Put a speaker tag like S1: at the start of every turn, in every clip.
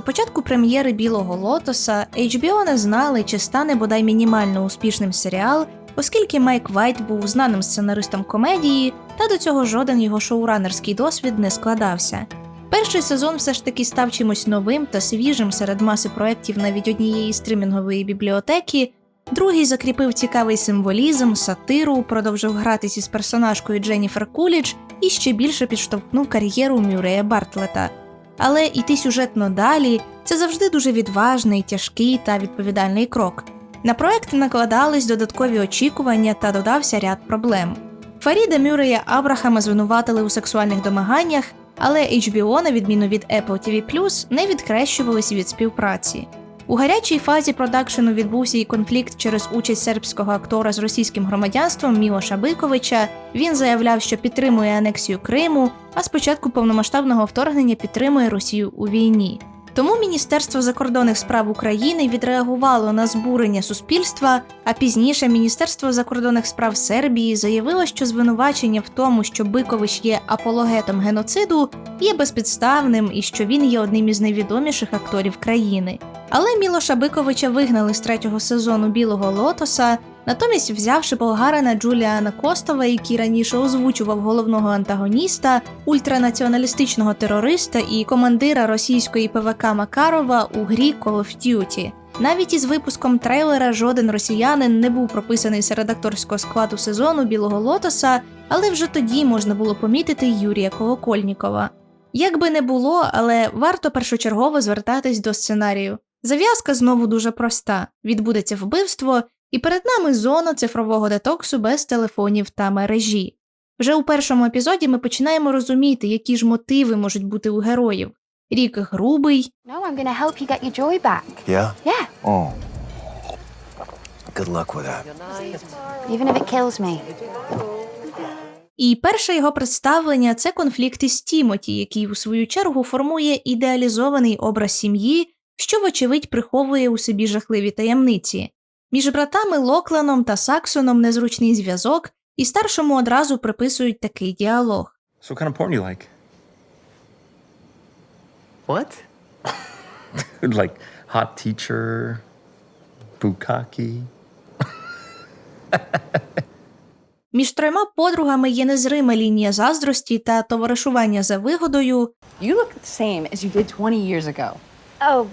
S1: До початку прем'єри Білого Лотоса HBO не знали, чи стане бодай мінімально успішним серіал, оскільки Майк Вайт був знаним сценаристом комедії, та до цього жоден його шоуранерський досвід не складався. Перший сезон все ж таки став чимось новим та свіжим серед маси проєктів навіть однієї стрімінгової бібліотеки. Другий закріпив цікавий символізм, сатиру, продовжив гратись із персонажкою Дженніфер Кулідж і ще більше підштовхнув кар'єру Мюрея Бартлета. Але йти сюжетно далі це завжди дуже відважний, тяжкий та відповідальний крок. На проект накладались додаткові очікування та додався ряд проблем. Фаріда Мюрея Абрахама звинуватили у сексуальних домаганнях, але HBO, на відміну від Apple TV+, не відкрещувалися від співпраці. У гарячій фазі продакшену відбувся і конфлікт через участь сербського актора з російським громадянством Мілоша Биковича. Він заявляв, що підтримує анексію Криму, а з початку повномасштабного вторгнення підтримує Росію у війні. Тому Міністерство закордонних справ України відреагувало на збурення суспільства, а пізніше Міністерство закордонних справ Сербії заявило, що звинувачення в тому, що Бикович є апологетом геноциду, є безпідставним і що він є одним із найвідоміших акторів країни. Але Мілоша Биковича вигнали з третього сезону Білого Лотоса, натомість взявши болгарина Джуліана Костова, який раніше озвучував головного антагоніста, ультранаціоналістичного терориста і командира російської ПВК Макарова у грі Call of Duty. Навіть із випуском трейлера жоден росіянин не був прописаний серед акторського складу сезону Білого Лотоса, але вже тоді можна було помітити Юрія Колокольнікова. Як би не було, але варто першочергово звертатись до сценарію. Зав'язка знову дуже проста: відбудеться вбивство, і перед нами зона цифрового детоксу без телефонів та мережі. Вже у першому епізоді ми починаємо розуміти, які ж мотиви можуть бути у героїв. Рік грубий,
S2: No, I'm gonna help you get your joy back.
S3: Yeah?
S2: Yeah,
S3: Oh. Good luck with that.
S2: even if it kills me.
S1: і перше його представлення це конфлікт із Тімоті, який у свою чергу формує ідеалізований образ сім'ї, що, вочевидь, приховує у собі жахливі таємниці. Між братами Локланом та Саксоном незручний зв'язок, і старшому одразу приписують такий діалог.
S4: So, kind of porn you like?
S3: What?
S4: like hot teacher, bukkake.
S1: Між трьома подругами є незрима лінія заздрості та товаришування за вигодою,
S5: You look the same as you did 20 years ago.
S6: Oh,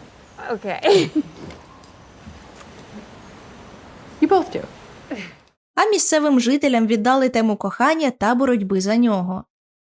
S6: okay.
S5: You both do.
S1: а місцевим жителям віддали тему кохання та боротьби за нього.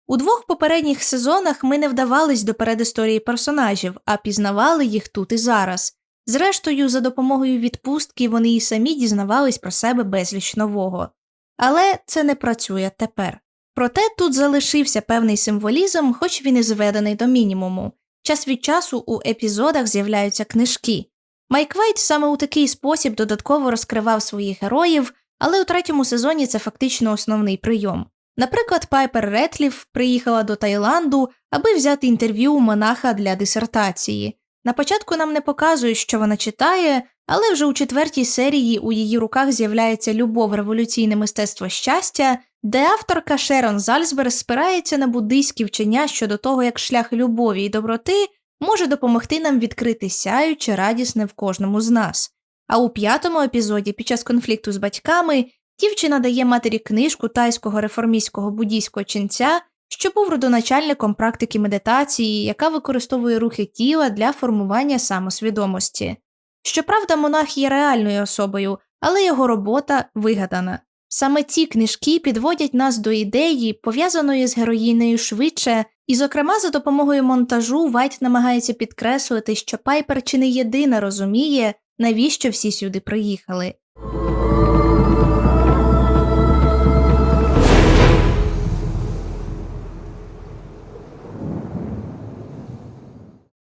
S1: У двох попередніх сезонах ми не вдавались до передісторії персонажів, а пізнавали їх тут і зараз. Зрештою, за допомогою відпустки вони і самі дізнавались про себе безліч нового. Але це не працює тепер. Проте тут залишився певний символізм, хоч він і зведений до мінімуму. Час від часу у епізодах з'являються книжки. Майк Вайт саме у такий спосіб додатково розкривав своїх героїв, але у третьому сезоні це фактично основний прийом. Наприклад, Пайпер Ретліф приїхала до Таїланду, аби взяти інтерв'ю у монаха для дисертації. На початку нам не показують, що вона читає, але вже у четвертій серії у її руках з'являється любов революційне мистецтво щастя, де авторка Шерон Зальцберг спирається на буддийські вчення щодо того, як шлях любові і доброти може допомогти нам відкрити сяюче радісне в кожному з нас. А у п'ятому епізоді, під час конфлікту з батьками, дівчина дає матері книжку тайського реформістського буддійського ченця, що був родоначальником практики медитації, яка використовує рухи тіла для формування самосвідомості. Щоправда, монах є реальною особою, але його робота вигадана. Саме ці книжки підводять нас до ідеї, пов'язаної з героїнею швидше, і, зокрема, за допомогою монтажу Вайт намагається підкреслити, що Пайпер чи не єдина розуміє, навіщо всі сюди приїхали.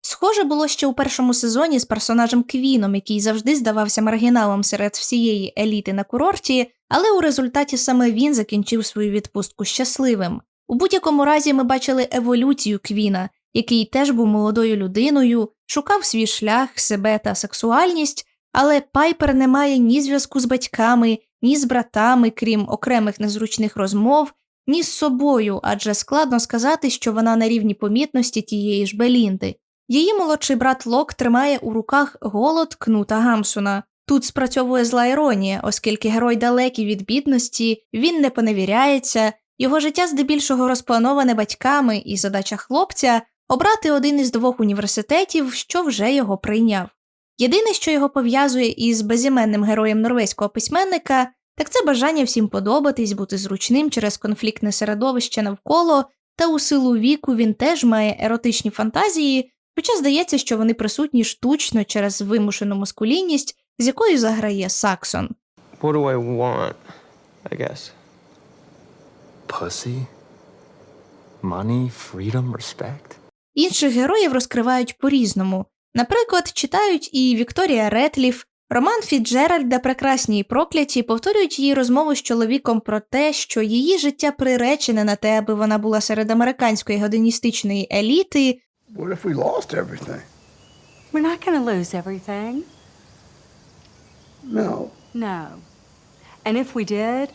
S1: Схоже було ще у першому сезоні з персонажем Квіном, який завжди здавався маргіналом серед всієї еліти на курорті, але у результаті саме він закінчив свою відпустку щасливим. У будь-якому разі ми бачили еволюцію Квіна, який теж був молодою людиною, шукав свій шлях, себе та сексуальність, але Пайпер не має ні зв'язку з батьками, ні з братами, крім окремих незручних розмов, ні з собою, адже складно сказати, що вона на рівні помітності тієї ж Белінди. Її молодший брат Лок тримає у руках голод Кнута Гамсуна. Тут спрацьовує зла іронія, оскільки герой далекий від бідності, він не поневіряється, його життя здебільшого розплановане батьками, і задача хлопця обрати один із двох університетів, що вже його прийняв. Єдине, що його пов'язує із безіменним героєм норвезького письменника, так це бажання всім подобатись, бути зручним через конфліктне середовище навколо, та у силу віку він теж має еротичні фантазії, хоча здається, що вони присутні штучно через вимушену маскулінність, з якою заграє Саксон.
S7: What do I want? I guess.
S3: Pussy? Money? Freedom? Respect?
S1: Інших героїв розкривають по-різному. Наприклад, читають і Вікторія Ретліф, Роман Фіджеральда Прекрасні і прокляті повторюють її розмову з чоловіком про те, що її життя приречене на те, аби вона була серед американської годиністичної еліти,
S8: What if we lost everything?
S9: We're not to lose everything.
S8: No.
S9: No. And if we did,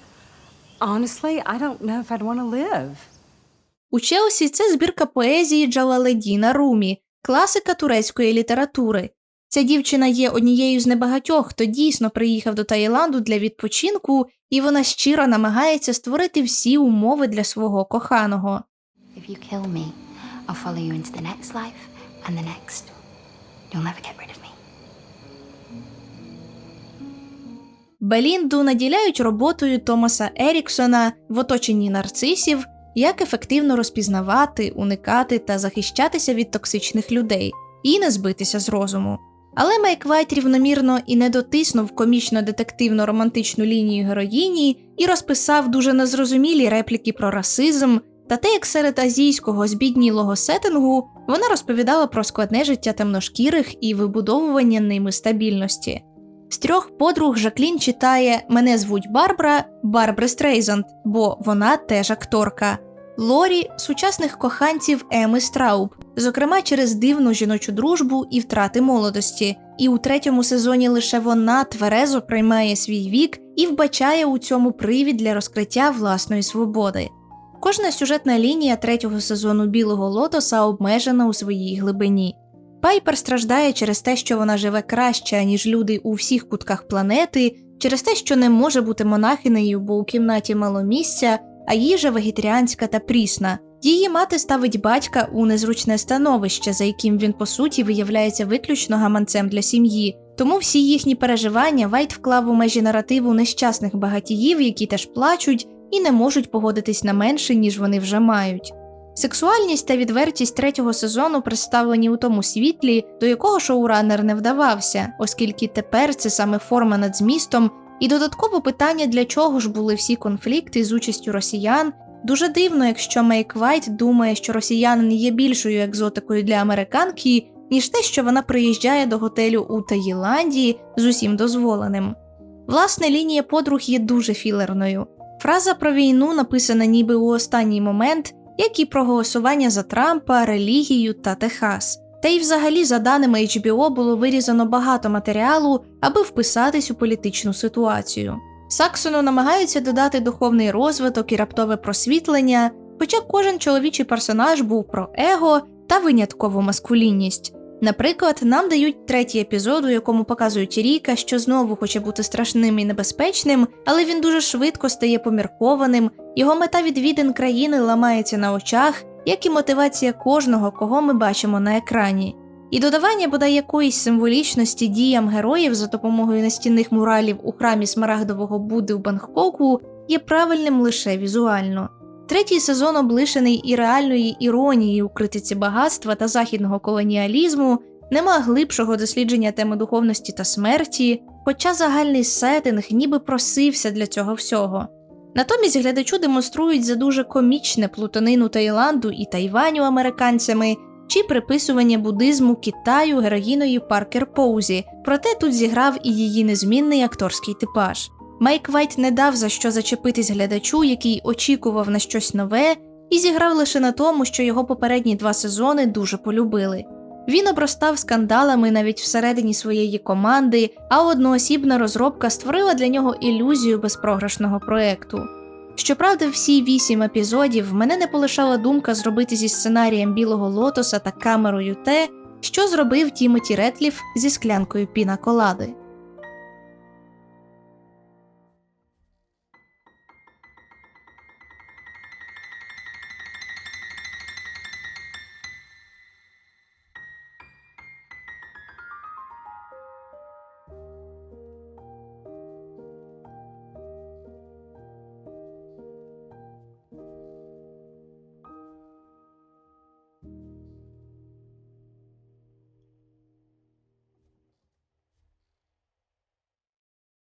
S9: honestly, I don't know if I'd want to live.
S1: У Челсі це збірка поезії Джалаледіна Румі, класика турецької літератури. Ця дівчина є однією з небагатьох, хто дійсно приїхав до Таїланду для відпочинку, і вона щиро намагається створити всі умови для свого коханого.
S2: If you kill me, I'll follow you into the next life and the next. You'll never get rid
S1: Белінду наділяють роботою Томаса Еріксона в оточенні нарцисів, як ефективно розпізнавати, уникати та захищатися від токсичних людей і не збитися з розуму. Але Майк Вайт рівномірно і не дотиснув комічно-детективно романтичну лінію героїні і розписав дуже незрозумілі репліки про расизм та те, як серед азійського збіднілого сеттингу вона розповідала про складне життя темношкірих і вибудовування ними стабільності. З трьох подруг Жаклін читає Мене звуть Барбара Барбри Стрейзанд, бо вона теж акторка. Лорі сучасних коханців Еми Страуб, зокрема через дивну жіночу дружбу і втрати молодості. І у третьому сезоні лише вона тверезо приймає свій вік і вбачає у цьому привід для розкриття власної свободи. Кожна сюжетна лінія третього сезону Білого лотоса обмежена у своїй глибині. Пайпер страждає через те, що вона живе краще, ніж люди у всіх кутках планети, через те, що не може бути монахинею, бо у кімнаті мало місця, а їжа вегетаріанська та прісна. Її мати ставить батька у незручне становище, за яким він по суті виявляється виключно гаманцем для сім'ї. Тому всі їхні переживання Вайт вклав у межі наративу нещасних багатіїв, які теж плачуть і не можуть погодитись на менше, ніж вони вже мають. Сексуальність та відвертість третього сезону представлені у тому світлі, до якого шоуранер не вдавався, оскільки тепер це саме форма над змістом, і додатково питання, для чого ж були всі конфлікти з участю росіян. Дуже дивно, якщо Мейк Вайт думає, що росіянин є більшою екзотикою для американки, ніж те, що вона приїжджає до готелю у Таїланді з усім дозволеним. Власне, лінія подруг є дуже філерною. Фраза про війну написана ніби у останній момент, як і про голосування за Трампа, релігію та Техас. Та й взагалі, за даними HBO, було вирізано багато матеріалу, аби вписатись у політичну ситуацію. Саксону намагаються додати духовний розвиток і раптове просвітлення, хоча кожен чоловічий персонаж був про его та виняткову маскулінність. Наприклад, нам дають третій епізод, у якому показують Ріка, що знову хоче бути страшним і небезпечним, але він дуже швидко стає поміркованим, його мета відвідин країни ламається на очах, як і мотивація кожного, кого ми бачимо на екрані. І додавання бодай якоїсь символічності діям героїв за допомогою настінних муралів у храмі Смарагдового Будди в Бангкоку є правильним лише візуально. Третій сезон облишений і реальної іронії у критиці багатства та західного колоніалізму, нема глибшого дослідження теми духовності та смерті, хоча загальний сеттинг ніби просився для цього всього. Натомість глядачу демонструють за дуже комічне плутанину Таїланду і Тайваню американцями чи приписування буддизму Китаю героїною Паркер Поузі, проте тут зіграв і її незмінний акторський типаж. Майк Вайт не дав за що зачепитись глядачу, який очікував на щось нове, і зіграв лише на тому, що його попередні два сезони дуже полюбили. Він обростав скандалами навіть всередині своєї команди, а одноосібна розробка створила для нього ілюзію безпрограшного проекту. Щоправда, всі вісім епізодів мене не полишала думка зробити зі сценарієм Білого Лотоса та камерою те, Що зробив Тімоті Ретліф зі склянкою піна колади?